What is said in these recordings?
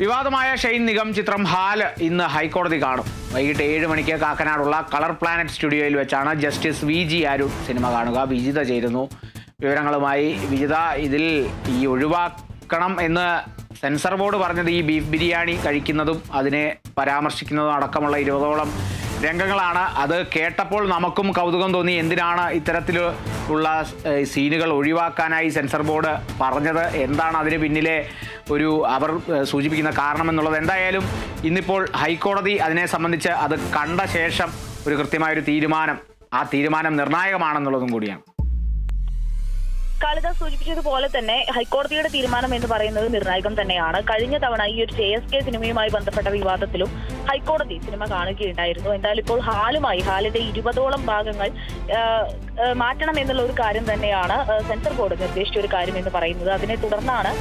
വിവാദമായ ഷെയ്ൻ നിഗം ചിത്രം ഹാൽ ഇന്ന് ഹൈക്കോടതി കാണും. വൈകിട്ട് ഏഴ് മണിക്ക് കാക്കനാടുള്ള കളർ പ്ലാനറ്റ് സ്റ്റുഡിയോയിൽ വെച്ചാണ് justice V G Arun cinema കാണുക. വിജിത ചേരുന്നു. വിവരങ്ങളുമായി വിജിത ഇതിൽ ഈ ഒഴിവാക്കണം എന്ന് സെൻസർ ബോർഡ് പറഞ്ഞത് ഈ ബീഫ് ബിരിയാണി കഴിക്കുന്നതും അതിനെ പരാമർശിക്കുന്നതും അടക്കമുള്ള ഇരുപതോളം രംഗങ്ങളാണ്. അത് കേട്ടപ്പോൾ നമുക്കും കൗതുകം തോന്നി. എന്തിനാണ് ഇത്തരത്തിൽ ഉള്ള സീനുകൾ ഒഴിവാക്കാനായി സെൻസർ ബോർഡ് പറഞ്ഞത്? എന്താണ് അതിന് പിന്നിലെ ഒരു അവർ സൂചിപ്പിക്കുന്ന കാരണം എന്നുള്ളത് എന്തായാലും ഇന്നിപ്പോൾ ഹൈക്കോടതി അതിനെ സംബന്ധിച്ച് അത് കണ്ട ശേഷം ഒരു കൃത്യമായൊരു തീരുമാനം. ആ തീരുമാനം നിർണായകമാണെന്നുള്ളതും കൂടിയാണ്. കാളിദാസ് സൂചിപ്പിച്ചതുപോലെ തന്നെ ഹൈക്കോടതിയുടെ തീരുമാനം എന്ന് പറയുന്നത് നിർണായകം തന്നെയാണ്. കഴിഞ്ഞ തവണ ഈ ഒരു ജെ എസ് കെ സിനിമയുമായി ബന്ധപ്പെട്ട വിവാദത്തിലും ഹൈക്കോടതി സിനിമ കാണുകയുണ്ടായിരുന്നു. എന്തായാലും ഇപ്പോൾ ഹാലുമായി ഹാലിന്റെ ഇരുപതോളം ഭാഗങ്ങൾ മാറ്റണം എന്നുള്ള ഒരു കാര്യം തന്നെയാണ് സെൻസർ ബോർഡ് നിർദ്ദേശിച്ച ഒരു കാര്യം എന്ന് പറയുന്നത്. അതിനെ തുടർന്നാണ്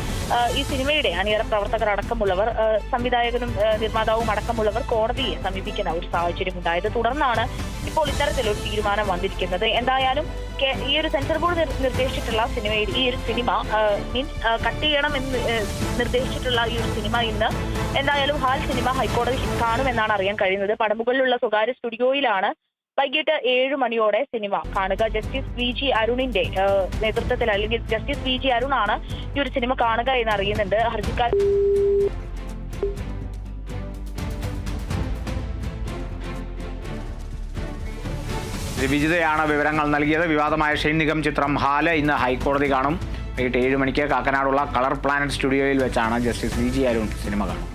ഈ സിനിമയുടെ അണിയറ പ്രവർത്തകർ അടക്കമുള്ളവർ സംവിധായകനും നിർമ്മാതാവും അടക്കമുള്ളവർ കോടതിയെ സമീപിക്കുന്ന ഒരു സാഹചര്യം ഉണ്ടായത് തുടർന്നാണ് ഇപ്പോൾ ഇത്തരത്തിലൊരു തീരുമാനം വന്നിരിക്കുന്നത്. എന്തായാലും ഈ ഒരു സെൻസർ ബോർഡ് നിർദ്ദേശിച്ചിട്ടുള്ള സിനിമയിൽ ഈ ഒരു സിനിമ മീൻസ് കട്ട് ചെയ്യണം എന്ന് നിർദ്ദേശിച്ചിട്ടുള്ള ഈ ഒരു സിനിമ ഇന്ന് എന്തായാലും ഹാൽ സിനിമ ഹൈക്കോടതി കാണുമെന്നാണ് അറിയാൻ കഴിയുന്നത്. പടമുകളിലുള്ള സ്വകാര്യ സ്റ്റുഡിയോയിലാണ് വൈകിട്ട് ഏഴ് മണിയോടെ സിനിമ കാണുക. ജസ്റ്റിസ് വി ജി അരുണിന്റെ നേതൃത്വത്തിൽ അല്ലെങ്കിൽ ജസ്റ്റിസ് വി ജി അരുണാണ് ഈ ഒരു സിനിമ കാണുക എന്ന് അറിയുന്നുണ്ട്. ഹർജിക്കാർ വിജിതയാണ് വിവരങ്ങൾ നൽകിയത്. വിവാദമായ ഷെയ്ൻ നിഗം ചിത്രം ഹാൽ ഇന്ന് ഹൈക്കോടതി കാണും. വൈകിട്ട് ഏഴ് മണിക്ക് കാക്കനാടുള്ള കളർ പ്ലാനറ്റ് സ്റ്റുഡിയോയിൽ വെച്ചാണ് justice V G Arun cinema കാണും